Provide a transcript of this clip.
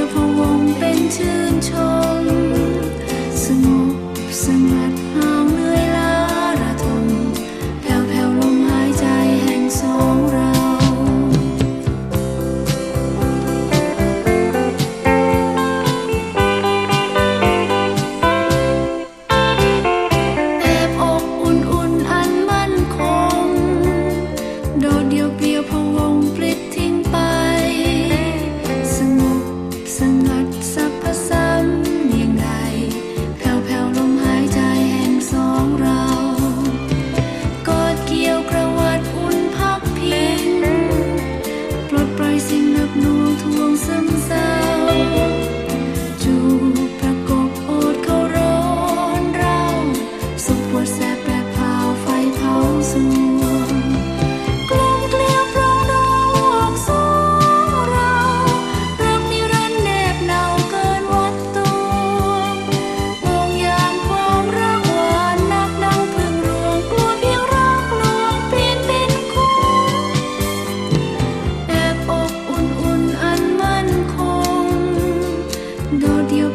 ยวพวงเป็นชื่นชม สงบสงัดหา Đồ điều.